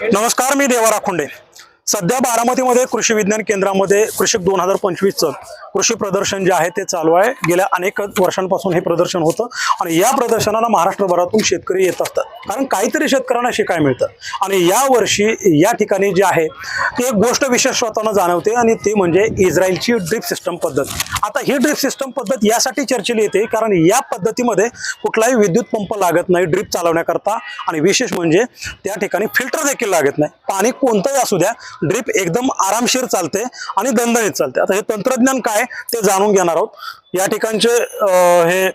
नमस्कार मी देवा राखुंडे सध्या बारामतीमध्ये कृषी विज्ञान केंद्रामध्ये कृषी दोन हजार पंचवीसचं कृषी प्रदर्शन जे आहे ते चालू आहे. गेल्या अनेक वर्षांपासून हे प्रदर्शन होतं आणि या प्रदर्शनाला महाराष्ट्रभरातून शेतकरी येत असतात. कारण काहीतरी शेतकऱ्यांना शिकायला मिळतं. आणि या वर्षी या ठिकाणी जे आहे ती एक गोष्ट विशेष स्वतःनं जाणवते आणि ती म्हणजे इस्रायलची ड्रिप सिस्टम पद्धत. आता ही ड्रिप सिस्टम पद्धत यासाठी चर्चेला येते कारण या पद्धतीमध्ये कुठलाही विद्युत पंप लागत नाही ड्रिप चालवण्याकरता. आणि विशेष म्हणजे त्या ठिकाणी फिल्टर देखील लागत नाही. पाणी कोणतंही असू द्या ड्रिप एकदम आरामशीर चालते आणि दणदणीत चालते. आता हे तंत्रज्ञान काय ते जाणून घेणार आहोत. या ठिकाणचे हे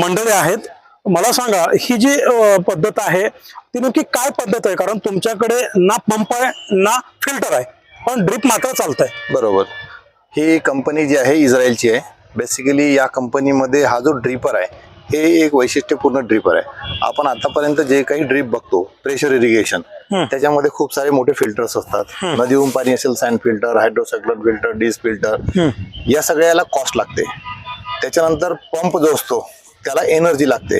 मंडळे आहेत. मला सांगा ही जी पद्धत आहे ती नक्की काय पद्धत आहे? कारण तुमच्याकडे ना पंप आहे ना फिल्टर आहे पण ड्रिप मात्र चालत आहे बरोबर. ही कंपनी जी आहे इस्रायलची आहे. बेसिकली या कंपनीमध्ये हा जो ड्रिपर आहे हे एक वैशिष्ट्यपूर्ण ड्रिपर आहे. आपण आतापर्यंत जे काही ड्रिप बघतो प्रेशर इरिगेशन त्याच्यामध्ये खूप सारे मोठे फिल्टर्स असतात. नदीहून पाणी असेल sand filter hydrocyclone filter disc filter या सगळ्याला कॉस्ट लागते. त्याच्यानंतर पंप जो असतो त्याला एनर्जी लागते.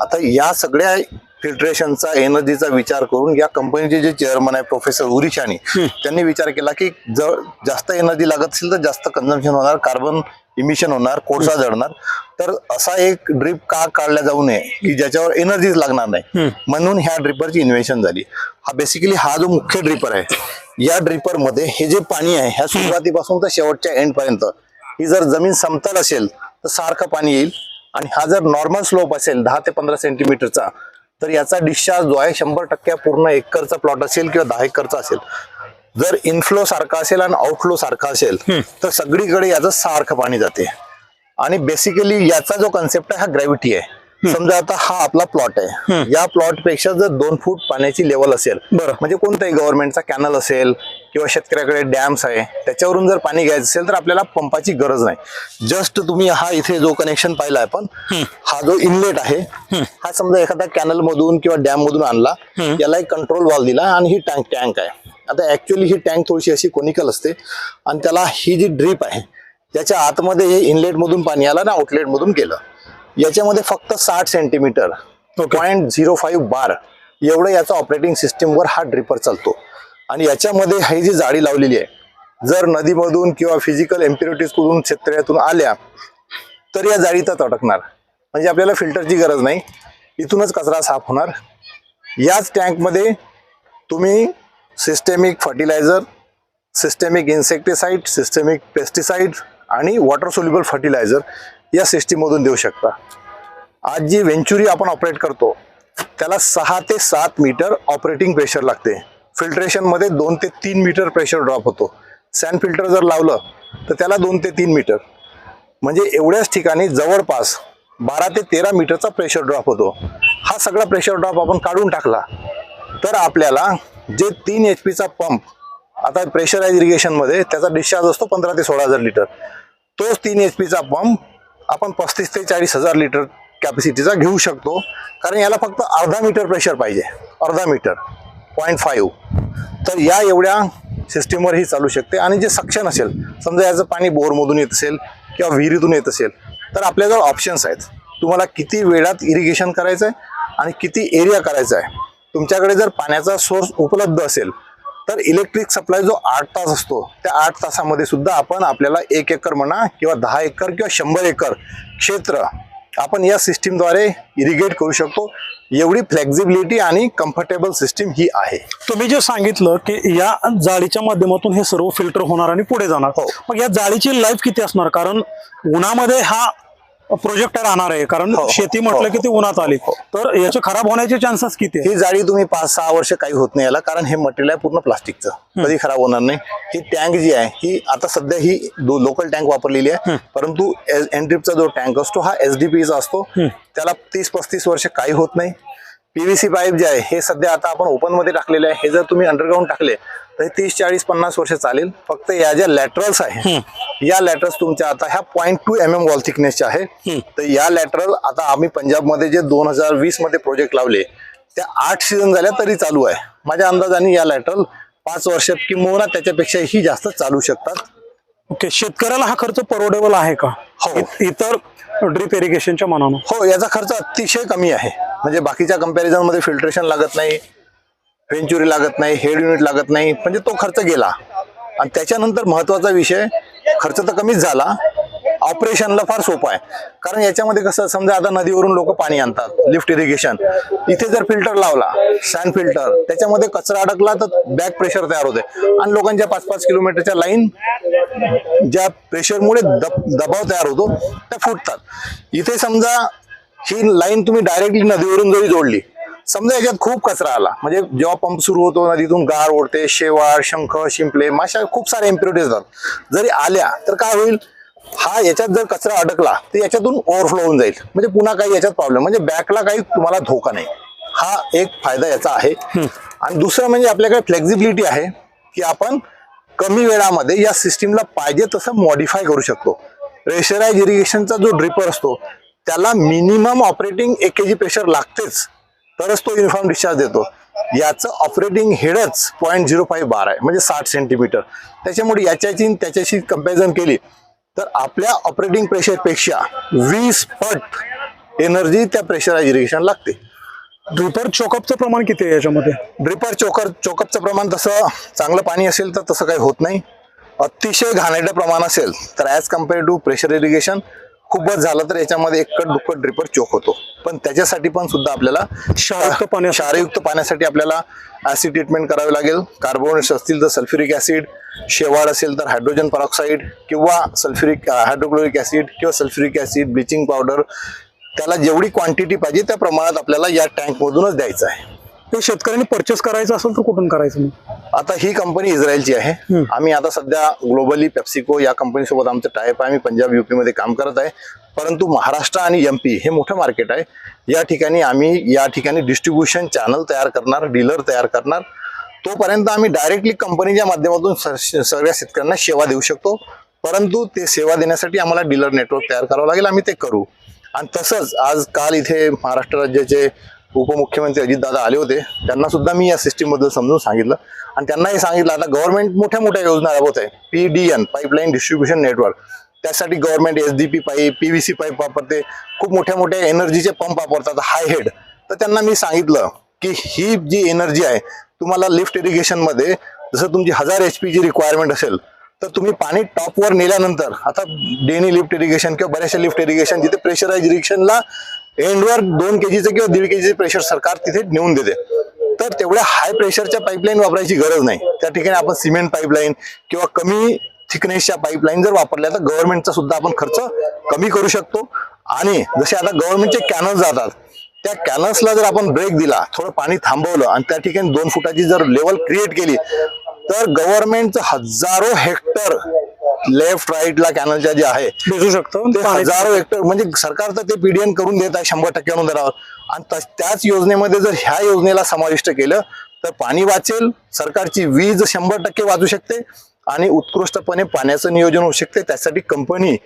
आता या सगळ्या फिल्ट्रेशनचा एनर्जीचा विचार करून या कंपनीचे जे चेअरमन आहे प्रोफेसर उरी शानी त्यांनी विचार केला की जर जास्त एनर्जी लागत असेल तर जास्त कन्झम्पशन होणार कार्बन इमिशन होणार कोळसा जळणार तर असा एक ड्रिप का काढला जाऊ नये की ज्याच्यावर एनर्जीच लागणार नाही. म्हणून ह्या ड्रिपरची इन्व्हेन्शन झाली. हा बेसिकली हा जो मुख्य ड्रिपर आहे या ड्रिपरमध्ये हे जे पाणी आहे ह्या सुरुवातीपासून तर शेवटच्या एंड पर्यंत ही जर जमीन समतल असेल तर सारखं पाणी येईल. आणि हा जर नॉर्मल स्लोप असेल दहा ते पंधरा सेंटीमीटरचा तर याचा डिस्चार्ज जो आहे शंभर टक्के पूर्ण एकरचा प्लॉट असेल किंवा दहा एकरचा असेल. जर इनफ्लो सारखा असेल आणि आउटफ्लो सारखा असेल तर सगळीकडे याचं सारखं पाणी जाते. आणि बेसिकली याचा जो कन्सेप्ट आहे हा ग्रॅव्हिटी आहे. समजा आता हा आपला प्लॉट आहे. या प्लॉटपेक्षा जर दोन फूट पाण्याची लेवल असेल बरं. म्हणजे कोणताही गव्हर्नमेंटचा कॅनल असेल किंवा शेतकऱ्याकडे डॅम्स आहे त्याच्यावरून जर पाणी घ्यायचं असेल तर आपल्याला पंपाची गरज नाही. जस्ट तुम्ही हा इथे जो कनेक्शन पाहिला आपण हा जो इनलेट आहे हा समजा एखादा कॅनल मधून किंवा डॅम मधून आणला याला एक कंट्रोल वॉल दिला आणि ही टँक टँक आहे. आता ऍक्च्युअली ही टँक थोडीशी अशी कोनिकल असते आणि त्याला ही जी ड्रीप आहे त्याच्या आतमध्ये हे इनलेट मधून पाणी आलं आणि आउटलेट मधून गेलं. याच्यामध्ये फक्त साठ centimetre point zero five bar एवढं याचा ऑपरेटिंग सिस्टीमवर हा ड्रिपर चालतो. आणि याच्यामध्ये ही जी जाळी लावलेली आहे जर नदीमधून किंवा फिजिकल एम्प्युरिटीज करून आल्या तर या जाळीतच अडकणार म्हणजे आपल्याला फिल्टरची गरज नाही. इथूनच कचरा साफ होणार. याच टँकमध्ये तुम्ही systemic fertiliser systemic insecticide systemic pesticide आणि वॉटर सोल्युबल फर्टिलायझर या सिस्टीममधून देऊ शकता. आज जी वेंचुरी आपण ऑपरेट करतो त्याला सहा ते सात मीटर ऑपरेटिंग प्रेशर लागते. फिल्ट्रेशनमध्ये दोन ते तीन मीटर प्रेशर ड्रॉप होतो. सँड फिल्टर जर लावलं तर त्याला दोन ते तीन मीटर म्हणजे एवढ्याच ठिकाणी जवळपास बारा ते तेरा मीटरचा प्रेशर ड्रॉप होतो. हा सगळा प्रेशर ड्रॉप आपण काढून टाकला तर आपल्याला जे तीन एच पीचा पंप आता प्रेशराइज इरिगेशनमध्ये त्याचा डिस्चार्ज असतो पंधरा ते सोळा हजार लिटर तोच तीन एच पीचा पंप आपण पस्तीस ते चाळीस हजार लिटर कॅपॅसिटीचा घेऊ शकतो. कारण याला फक्त अर्धा मीटर प्रेशर पाहिजे. अर्धा मीटर पॉईंट फाईव्ह तर या एवढ्या सिस्टीमवर ही चालू शकते. आणि जे सक्शन असेल समजा याचं पाणी बोरमधून येत असेल किंवा विहिरीतून येत असेल तर आपल्याजवळ ऑप्शन्स आहेत. तुम्हाला किती वेळात इरिगेशन करायचं आहे आणि किती एरिया करायचा आहे तुमच्याकडे जर पाण्याचा सोर्स उपलब्ध असेल तर इलेक्ट्रिक सप्लाय जो आठ तास असतो त्या आठ तासामध्ये सुद्धा आपण आपल्याला एक एकर म्हणा किंवा दहा एकर किंवा शंभर एकर क्षेत्र आपण या सिस्टीमद्वारे इरिगेट करू शकतो. एवढी फ्लेक्झिबिलिटी आणि कम्फर्टेबल सिस्टीम ही आहे. तुम्ही जे सांगितलं की या जाळीच्या माध्यमातून हे सर्व फिल्टर होणार आणि पुढे जाणार. हो. मग या जाळीची लाईफ किती असणार? कारण उन्हामध्ये हा प्रोजेक्ट राहणार आहे. कारण हो, हो, शेती हो, म्हटलं की हो. ती उन्हात आली. तर याचे खराब होण्याचे चान्सेस किती आहे ही जाळी तुम्ही पाच सहा वर्ष काही होत नाही याला. कारण हे मटेरियल आहे पूर्ण प्लास्टिकचं. कधी खराब होणार नाही. ही टँक जी आहे ही आता सध्या ही लोकल टँक वापरलेली आहे. परंतु एनड्रिपचा जो टँक असतो हा एस डी पीचा असतो. त्याला तीस पस्तीस वर्ष काही होत नाही. पीव्हीसी पाईप जे आहे हे सध्या आता आपण ओपनमध्ये टाकलेले आहे. हे जर तुम्ही अंडरग्राऊंड टाकले तर हे तीस चाळीस पन्नास वर्ष चालेल. फक्त या ज्या लॅटरल्स आहे या लॅटरल्स तुमच्या आता ह्या point two M M wall थिकनेसच्या आहे. तर या लॅटरल आता आम्ही पंजाबमध्ये जे दोन हजार वीसमध्ये प्रोजेक्ट लावले त्या आठ सीझन झाल्या तरी चालू आहे. माझ्या अंदाजाने या लॅटरल पाच वर्षात किंवा त्याच्यापेक्षाही जास्त चालू शकतात. ओके शेतकऱ्याला हा खर्च परवडेबल आहे का? हो. इतर ड्रिप इरिगेशनच्या मानानं. हो याचा खर्च अतिशय कमी आहे. म्हणजे बाकीच्या comparison फिल्ट्रेशन लागत नाही व्हेंचुरी लागत नाही हेड युनिट लागत नाही म्हणजे तो खर्च गेला. आणि त्याच्यानंतर महत्त्वाचा विषय खर्च तर कमीच झाला. ऑपरेशनला फार सोपं आहे. कारण याच्यामध्ये कसं समजा आता नदीवरून लोक पाणी आणतात लिफ्ट इरिगेशन इथे जर फिल्टर लावला सॅन फिल्टर त्याच्यामध्ये कचरा अडकला तर बॅक प्रेशर तयार होते. आणि लोकांच्या पाच पाच किलोमीटरच्या लाईन ज्या प्रेशरमुळे दब दबाव तयार होतो त्या फुटतात. इथे समजा ही लाईन तुम्ही डायरेक्टली नदीवरून जरी जोडली समजा याच्यात खूप कचरा आला. म्हणजे जेव्हा पंप सुरू होतो नदीतून गार ओढते शेवाळ शंख शिंपले माशा खूप साऱ्या इम्प्युरिटीज येतात. जरी आल्या तर काय होईल? हा याच्यात जर कचरा अडकला तर याच्यातून ओव्हरफ्लो होऊन जाईल. म्हणजे पुन्हा काही याच्यात प्रॉब्लेम म्हणजे बॅकला काही तुम्हाला धोका नाही. हा एक फायदा याचा आहे. आणि दुसरं म्हणजे आपल्याकडे फ्लेक्झिबिलिटी आहे की आपण कमी वेळामध्ये या सिस्टीमला पाहिजे तसं मॉडीफाय करू शकतो. प्रेशराइज इरिगेशनचा जो ड्रिपर असतो त्याला मिनिमम ऑपरेटिंग एक के जी प्रेशर लागतेच. तरच तो युनिफॉर्म डिस्चार्ज देतो. याचं ऑपरेटिंग हेडच पॉईंट झिरो फाईव्ह बार आहे म्हणजे साठ सेंटीमीटर त्याच्यामुळे याच्याची त्याच्याशी कंपॅरिझन केली तर आपल्या ऑपरेटिंग प्रेशरपेक्षा वीस पट एनर्जी त्या प्रेशराइज इरिगेशन लागते. ड्रिपर चोकअपचं प्रमाण किती आहे याच्यामध्ये? ड्रिपर चोकर चोकअपचं प्रमाण तसं चांगलं पाणी असेल तर तसं काही होत नाही. अतिशय घाणेरडं प्रमाण असेल तर as compare to pressure irrigation खूपच झालं तर याच्यामध्ये एककट दुप्पट ड्रिपर चोक होतो. पण त्याच्यासाठी पण सुद्धा आपल्याला पाण्यासाठी- क्षारयुक्त पाण्यासाठी आपल्याला ऍसिड ट्रीटमेंट करावी लागेल. कार्बोनेट्स असतील तर सल्फ्युरिक ऍसिड शेवाळ असेल तर हायड्रोजन परॉक्साईड किंवा सल्फ्युरिक हायड्रोक्लोरिक ऍसिड किंवा सल्फ्युरिक ऍसिड ब्लिचिंग पावडर त्याला जेवढी क्वांटिटी पाहिजे त्या प्रमाणात आपल्याला या टँक मधूनच द्यायचं आहे. ते शेतकऱ्यांनी परचेस करायचं असेल तर कुठून करायचं मग? आता ही कंपनी इस्रायलची आहे. आम्ही आता सध्या ग्लोबली पेप्सिको या कंपनी सोबत आमचं टायप आहे. आम्ही पंजाब युपी मध्ये काम करत आहे. परंतु महाराष्ट्र आणि एमपी हे मोठं मार्केट आहे. या ठिकाणी आम्ही या ठिकाणी डिस्ट्रीब्युशन चॅनल तयार करणार डीलर तयार करणार. तोपर्यंत आम्ही डायरेक्टली कंपनीच्या माध्यमातून सर- सगळ्या शेतकऱ्यांना सेवा देऊ शकतो. परंतु ते सेवा देण्यासाठी आम्हाला डीलर नेटवर्क तयार करावं लागेल. आम्ही ते करू. आणि तसंच आज काल इथे महाराष्ट्र राज्याचे उपमुख्यमंत्री अजितदादा आले होते. त्यांना सुद्धा मी या सिस्टीमबद्दल समजून सांगितलं. आणि त्यांनाही सांगितलं आता गव्हर्नमेंट मोठ्या मोठ्या योजना राबवत आहे. P D N pipeline distribution network त्यासाठी government S D P pipe P V C pipe वापरते. खूप मोठ्या मोठ्या एनर्जीचे पंप वापरतात हाय हेड तर त्यांना मी सांगितलं की ही जी एनर्जी आहे तुम्हाला लिफ्ट इरिगेशनमध्ये जसं तुमची हजार एच पीची रिक्वायरमेंट असेल तर तुम्ही पाणी टॉपवर नेल्यानंतर आता डेनी लिफ्ट इरिगेशन किंवा बऱ्याचशा लिफ्ट इरिगेशन जिथे प्रेशराइज इरिगेशनला एंडवर दोन केजीचं किंवा दीड केजीचं प्रेशर सरकार तिथे नेऊन देते. तर तेवढ्या हाय प्रेशरच्या पाईपलाईन वापरायची गरज नाही. त्या ठिकाणी आपण सिमेंट पाईपलाईन किंवा कमी थिकनेसच्या पाईपलाईन जर वापरल्या तर गव्हर्नमेंटचा सुद्धा आपण खर्च कमी करू शकतो. आणि जसे आता गव्हर्नमेंटचे कॅनल्स जातात त्या कॅनल्सला जर आपण ब्रेक दिला थोडं पाणी थांबवलं आणि त्या ठिकाणी दोन फुटाची जर लेवल क्रिएट केली तर गव्हर्नमेंटचं हजारो हेक्टर लेफ्ट राईटला कॅनलच्या जे आहे भेटू शकतं. ते हजारो हेक्टर म्हणजे सरकार तर ते पीडीएन करून देत आहे शंभर टक्के अनुदानावर आणि त्याच योजनेमध्ये जर ह्या योजनेला समाविष्ट केलं तर पाणी वाचेल सरकारची वीज शंभर टक्के वाचू शकते आणि उत्कृष्टपणे पाण्याचं नियोजन होऊ शकते. त्यासाठी कंपनी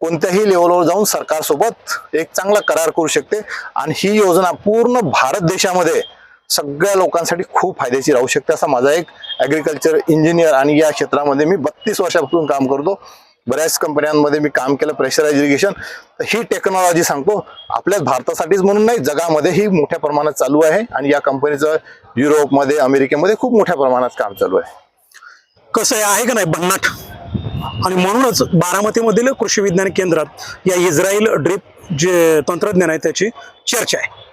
कोणत्याही लेवलवर जाऊन सरकारसोबत एक चांगला करार करू शकते. आणि ही योजना पूर्ण भारत देशामध्ये सगळ्या लोकांसाठी खूप फायदेशीर राहू शकते असा माझा एक ॲग्रिकल्चर इंजिनियर आणि या क्षेत्रामध्ये मी बत्तीस वर्षापासून काम करतो. बऱ्याच कंपन्यांमध्ये मी काम केलं प्रेशराइज इरिगेशन तर ही टेक्नॉलॉजी सांगतो आपल्याच भारतासाठीच म्हणून नाही जगामध्ये ही मोठ्या प्रमाणात चालू आहे आणि या कंपनीचं युरोपमध्ये अमेरिकेमध्ये खूप मोठ्या प्रमाणात काम चालू आहे. कसं आहे आहे का नाही भन्नाट? आणि म्हणूनच बारामतीमधील कृषी विज्ञान केंद्रात या इस्रायल ड्रीप जे तंत्रज्ञान आहे त्याची चर्चा आहे.